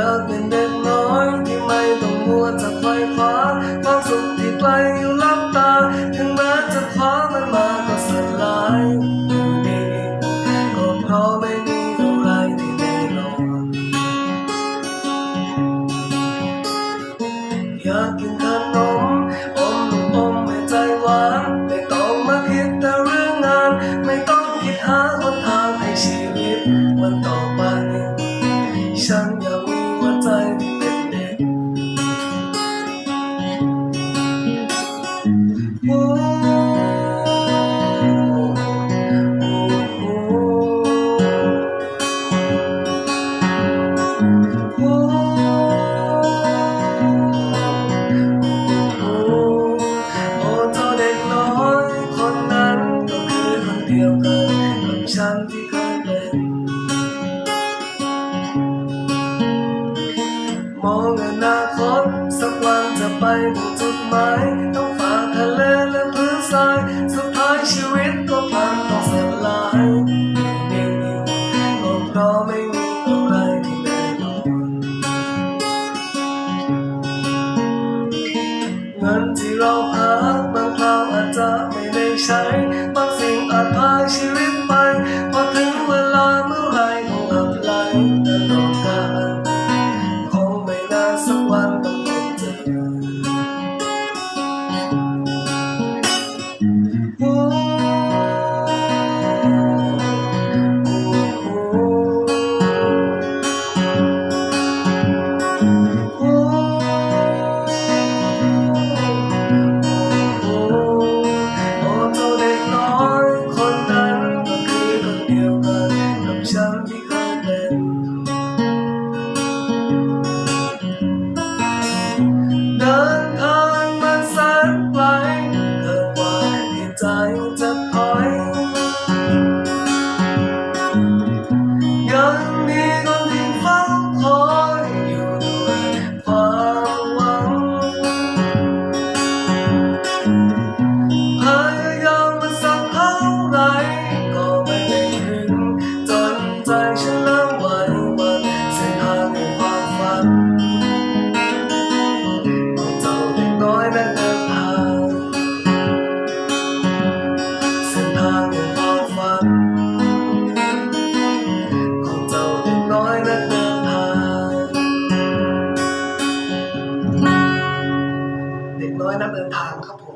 อยากเป็นเด็กน้อยที่ไม่ต้องมัวจะไฟฟ้าความสุขที่ไกล เดียวกันกับฉันที่เคยเป็นมองอนาคตสักวันจะไปถึงจุดหมายต้องฝ่าทะเลและพื้นทรายสุดท้ายชีวิตก็พังต้องสลายเด็กอยู่ก็เพราะไม่มีอะไรที่แน่นอนเงินที่เราหาบางคราวอาจจะไม่ได้ใช้ I. 门牌。